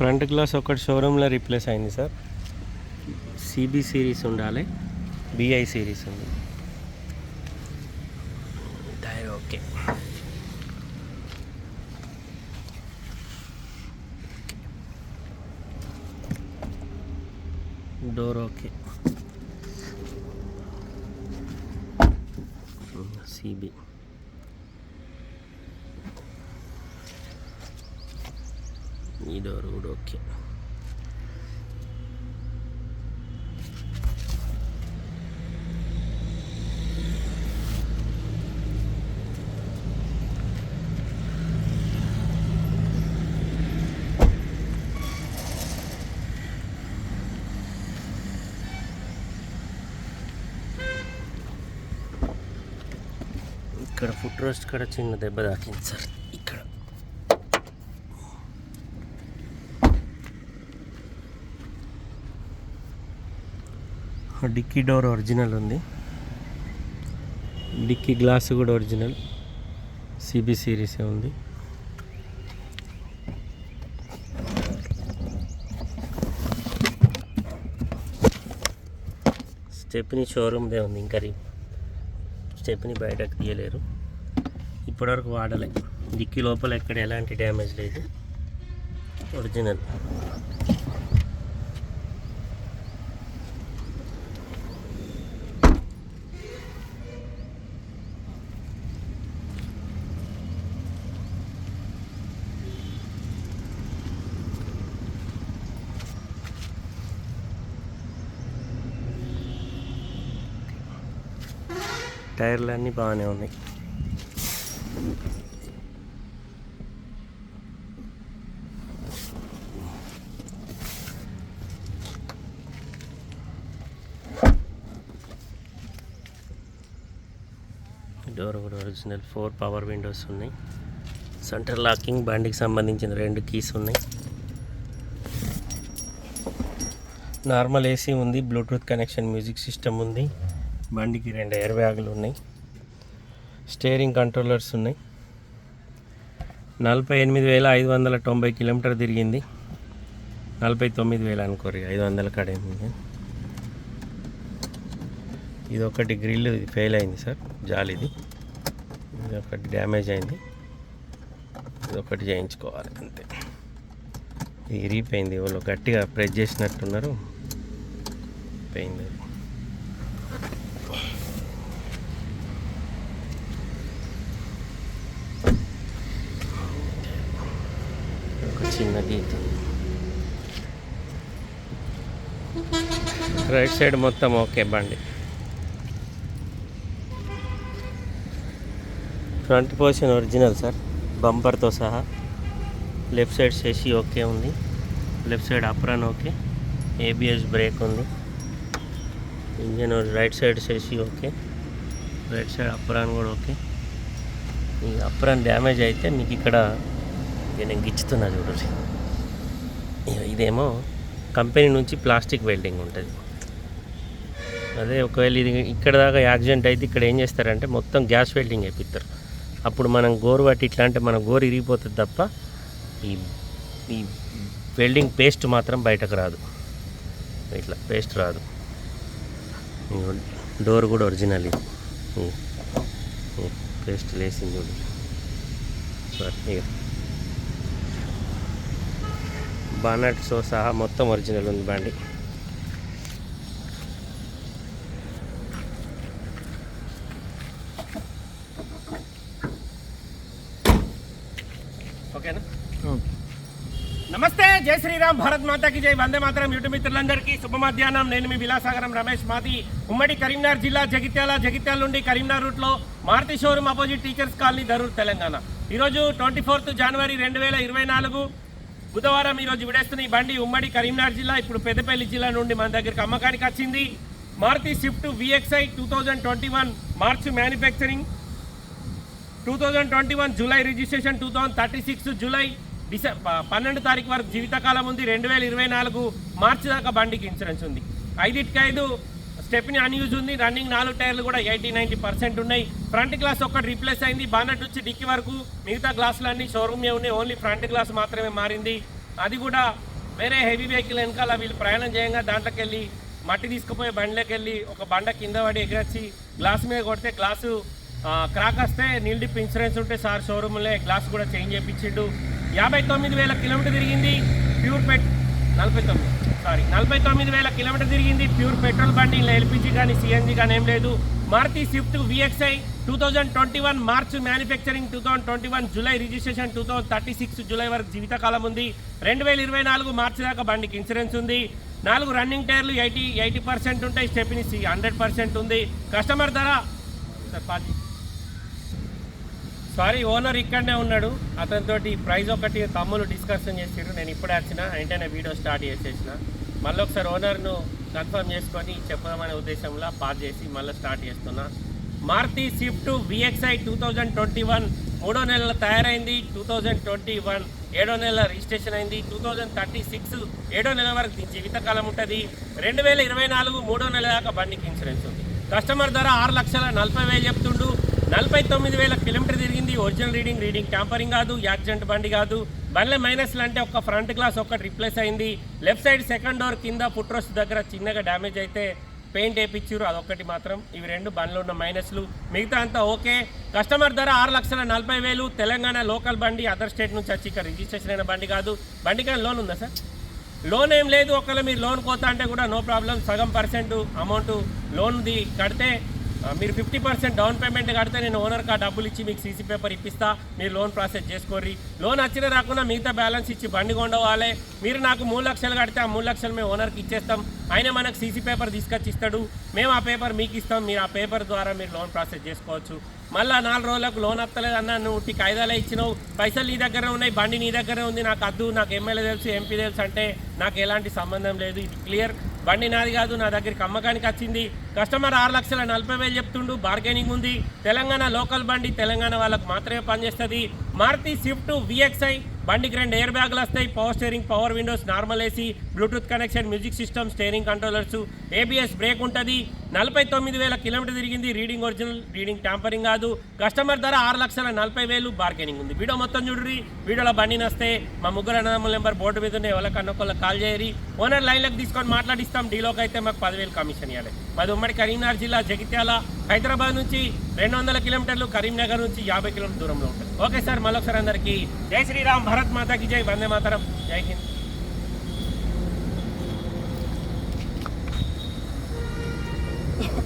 Front glass ఒకటి షోరూంలో replace అయింది సార్. సిబి సిరీస్ ఉండాలి బిఐ సిరీస్ ఉంది. Tyre okay. Door okay. CB. ఈ డోర్ కూడా ఓకే ఇక్కడ ఫుట్ రోస్ట్ కూడా చిన్న దెబ్బ తాకింది సార్ ఇక్కడ డిక్కీ డోర్ ఒరిజినల్ ఉంది. డిక్కీ గ్లాస్ కూడా ఒరిజినల్. సిబి సిరీసే ఉంది. స్టెప్ని షోరూమ్దే ఉంది ఇంకా రీ స్టెప్ని బయటకు తీయలేరు. ఇప్పటివరకు వాడలే. డిక్కీ లోపల ఎక్కడ ఎలాంటి డ్యామేజ్ లేదు. ఒరిజినల్. టైర్లు అన్నీ బాగానే ఉన్నాయి. డోర్ కూడా ఒరిజినల్ ఫోర్ పవర్ విండోస్ ఉన్నాయి. సెంటర్ లాకింగ్ బండికి సంబంధించిన రెండు కీస్ ఉన్నాయి. నార్మల్ ఏసీ ఉంది బ్లూటూత్ కనెక్షన్ మ్యూజిక్ సిస్టమ్ ఉంది. బండికి రెండు ఎయిర్ బ్యాగులు ఉన్నాయి. స్టీరింగ్ కంట్రోలర్స్ ఉన్నాయి. నలభై ఎనిమిది వేల ఐదు వందల తొంభై కిలోమీటర్ తిరిగింది. నలభై తొమ్మిది వేలు అనుకోరు ఐదు వందల కడేమి ఇది ఒకటి గ్రిల్ ఫెయిల్ అయింది సార్ జాలిది. ఇది ఒకటి డ్యామేజ్ అయింది. ఇది ఒకటి చేయించుకోవాలి అంతే. ఇది ఇరిగిపోయింది వాళ్ళు గట్టిగా ప్రెస్ చేసినట్టున్నారు. పోయింది చిన్న గీత రైట్ సైడ్ మొత్తం ఓకే బండి. ఫ్రంట్ పోర్షన్ ఒరిజినల్ సార్ బంపర్తో సహా. లెఫ్ట్ సైడ్ శశి ఓకే ఉంది. Left side apron okay ABS brake ఉంది. ఇంజన్ రైట్ సైడ్ చేసి ఓకే రైట్ సైడ్ అప్రాన్ కూడా ఓకే ఈ అప్రాన్ డ్యామేజ్ అయితే మీకు ఇక్కడ నేను గిచ్చుతున్నా చూడండి. ఇదేమో కంపెనీ నుంచి ప్లాస్టిక్ వెల్డింగ్ ఉంటుంది. అదే ఒకవేళ ఇది ఇక్కడ దాకా యాక్సిడెంట్ అయితే ఇక్కడ ఏం చేస్తారంటే మొత్తం గ్యాస్ వెల్డింగ్ వేపిస్తారు అప్పుడు మనం గోరు పట్టి ఇట్లా అంటే మన గోరు ఇరిగిపోతుంది తప్ప ఈ ఈ వెల్డింగ్ పేస్ట్ మాత్రం బయటకు రాదు. ఇట్లా పేస్ట్ రాదు. డోర్ కూడా ఒరిజినల్ ఇది. పేస్ట్ లేసింది చూడు. సారీ ఇక. సో సహా మొత్తం ఒరిజినల్ ఉంది బండి. జై శ్రీరామ్ భారత్ మాతాకి జై. వందే మాతరం యూట్యూబ్ మిత్రులందరికీ శుభ మధ్యాహ్నం నేను మీ విలాసాగరం రమేష్ మాది. ఉమ్మడి కరీంనగర్ జిల్లా జగిత్యాల జగిత్యాల నుండి కరీంనగర్ రూట్లో Maruti showroom opposite teachers colony Dharur Telangana. ఈరోజు ట్వంటీ ఫోర్త్ జనవరి రెండు వేల ఇరవై నాలుగు బుధవారం ఈరోజు విడేస్తున్న ఈ బండి ఉమ్మడి కరీంనగర్ జిల్లా ఇప్పుడు పెద్దపల్లి జిల్లా నుండి మన దగ్గరికి అమ్మకానికి వచ్చింది. Maruti Swift VXI two thousand twenty one March manufacturing two thousand twenty one July registration two thousand thirty six July డిసె పన్నెండు తారీఖు వరకు జీవితకాలం ఉంది. రెండు వేల ఇరవై నాలుగు మార్చి దాకా బండికి ఇన్సూరెన్స్ ఉంది. ఐదింటికి ఐదు స్టెప్ని అన్యూజ్ ఉంది. రన్నింగ్ నాలుగు టైర్లు కూడా ఎయిటీ నైంటీ పర్సెంట్ ఉన్నాయి. ఫ్రంట్ గ్లాస్ ఒక్కటి రీప్లేస్ అయింది. బానట్ నుంచి డిక్కి వరకు మిగతా గ్లాసులన్నీ షోరూమే ఉన్నాయి. ఓన్లీ ఫ్రంట్ గ్లాస్ మాత్రమే మారింది. అది కూడా వేరే హెవీ వెహికల్ వెనకాల వీళ్ళు ప్రయాణం చేయంగా దాంట్లోకి వెళ్ళి మట్టి తీసుకుపోయి బండిలోకి వెళ్ళి ఒక బండ కింద పడి ఎగిరొచ్చి గ్లాస్ మీద కొడితే గ్లాసు క్రాక్ వస్తే నీళ్ళు ఇన్సూరెన్స్ ఉంటే సార్ షోరూమ్లో గ్లాస్ కూడా చేంజ్ చేయించిండు. యాభై తొమ్మిది వేల కిలోమీటర్ తిరిగింది ప్యూర్ పెట్ నలభై తొమ్మిది సారీ నలభై తొమ్మిది వేల కిలోమీటర్ తిరిగింది ప్యూర్ పెట్రోల్ బండి ఇలా ఎల్పిజి కానీ సిఎన్జీ కానీ ఏం లేదు. Maruti Swift VXI two thousand twenty one March manufacturing two thousand twenty one July registration two thousand thirty six July వరకు జీవితకాలం ఉంది. రెండు వేల ఇరవై నాలుగు మార్చి దాకా బండికి ఇన్సూరెన్స్ ఉంది. నాలుగు రన్నింగ్ టైర్లు ఎయిటీ ఎయిటీ పర్సెంట్ ఉంటాయి. స్టెపినిసి హండ్రెడ్ పర్సెంట్ ఉంది. కస్టమర్ ధర సార్ పాతి సారీ ఓనర్ ఇక్కడనే ఉన్నాడు. అతనితోటి ప్రైస్ ఒకటి తమ్ములు డిస్కషన్ చేసిర్రు. నేను ఇప్పుడే వచ్చిన వెంటనే వీడియో స్టార్ట్ చేసేసిన. మళ్ళీ ఒకసారి ఓనర్ను కన్ఫర్మ్ చేసుకొని చెప్పదామనే ఉద్దేశంలో పాస్ చేసి మళ్ళీ స్టార్ట్ చేస్తున్నా. Maruti Swift VXI two thousand twenty one మూడో నెలల తయారైంది. టూ థౌజండ్ ట్వంటీ వన్ ఏడో నెల రిజిస్ట్రేషన్ అయింది. టూ థౌజండ్ థర్టీ సిక్స్ ఏడో నెల వరకు జీవితకాలం ఉంటుంది. రెండు వేల ఇరవై నాలుగు మూడో నెల దాకా బండికి ఇన్సూరెన్స్ ఉంది. కస్టమర్ ధర ఆరు లక్షల నలభై వేలు చెప్తుండు. నలభై తొమ్మిది వేల కిలోమీటర్ తిరిగింది. ఒరిజినల్ రీడింగ్ రీడింగ్ ట్యాంపరింగ్ కాదు యాక్సిడెంట్ బండి కాదు. బండ్ల మైనస్లు అంటే ఒక ఫ్రంట్ గ్లాస్ ఒక్కటి రిప్లేస్ అయింది. లెఫ్ట్ సైడ్ సెకండ్ డోర్ కింద పుట్రోస్ దగ్గర చిన్నగా డ్యామేజ్ అయితే పెయింట్ వేయించారు. అదొక్కటి మాత్రం. ఇవి రెండు బండ్లు ఉన్న మైనస్లు మిగతా అంతా ఓకే. కస్టమర్ ధర ఆరు లక్షల నలభై వేలు. తెలంగాణ లోకల్ బండి అదర్ స్టేట్ నుంచి వచ్చి ఇక్కడ రిజిస్ట్రేషన్ అయిన బండి కాదు. బండి కానీ లోన్ ఉందా సార్? లోన్ ఏం లేదు. ఒకవేళ మీరు లోన్ కోతా అంటే కూడా నో ప్రాబ్లం. సగం పర్సెంట్ అమౌంట్ లోన్ది కడితే మీరు ఫిఫ్టీ పర్సెంట్ డౌన్ పేమెంట్ కడితే నేను ఓనర్కి ఆ డబ్బులు ఇచ్చి మీకు సీసీ పేపర్ ఇప్పిస్తా మీరు లోన్ ప్రాసెస్ చేసుకోర్రి. లోన్ వచ్చిన రాకుండా మిగతా బ్యాలెన్స్ ఇచ్చి బండి కొండవాలే మీరు నాకు మూడు లక్షలు కడితే ఆ మూడు లక్షలు మేము ఓనర్కి ఇచ్చేస్తాం. ఆయన మనకు సీసీ పేపర్ తీసుకొచ్చి ఇస్తాడు. మేము ఆ పేపర్ మీకు ఇస్తాం. మీరు ఆ పేపర్ ద్వారా మీరు లోన్ ప్రాసెస్ చేసుకోవచ్చు. మళ్ళీ నాలుగు రోజులకు లోన్ వస్తలేదు నువ్వు ఉట్టి కాయిదాలే ఇచ్చినావు. పైసలు నీ దగ్గర ఉన్నాయి బండి నీ దగ్గరే ఉంది. నాకు అద్దు నాకు ఎమ్మెల్యే తెలుసు ఎంపీ తెలుసు అంటే నాకు ఎలాంటి సంబంధం లేదు. ఇది క్లియర్. బండి నాది కాదు నా దగ్గరికి అమ్మకానికి వచ్చింది. కస్టమర్ ఆరు లక్షల నలభై వేలు చెప్తుండు బార్గెనింగ్ ఉంది. తెలంగాణ లోకల్ బండి తెలంగాణ వాళ్ళకు మాత్రమే పనిచేస్తుంది. మారుతి స్విఫ్ట్ విఎక్స్ఐ బండికి రెండు ఎయిర్ బ్యాగులు వస్తాయి power steering power windows normal AC Bluetooth connection music system steering controllers ABS brake ఉంటుంది. నలభై తొమ్మిది వేల కిలోమీటర్ తిరిగింది రీడింగ్ ఒరిజినల్ రీడింగ్ ట్యాంపరింగ్ కాదు. కస్టమర్ ధర ఆరు లక్షల నలభై వేలు బార్గెనింగ్ ఉంది. వీడియో మొత్తం చూడరి వీడియోలో బండి నస్తే మా ముగ్గురు అన్నదమ్ముల నెంబర్ బోర్డు మీద ఉండే ఎవరికన్నా ఒకళ్ళకి కాల్ చేయరి ఓనర్ లైన్లకు తీసుకొని మాట్లాడిస్తాం. డీలోకి అయితే మాకు పదివేలు కమిషన్ ఇవ్వాలి మాది ఉమ్మడి కరీంనగర్ జిల్లా జగిత్యాల. హైదరాబాద్ నుంచి రెండు వందల కిలోమీటర్లు కరీంనగర్ నుంచి యాభై కిలోమీటర్ దూరంలో ఉంటుంది. ఓకే సార్ మళ్ళొకసారి అందరికీ జై శ్రీరామ్ భరత్ మాతాకి జై వందే మాతరం. జై హింద్.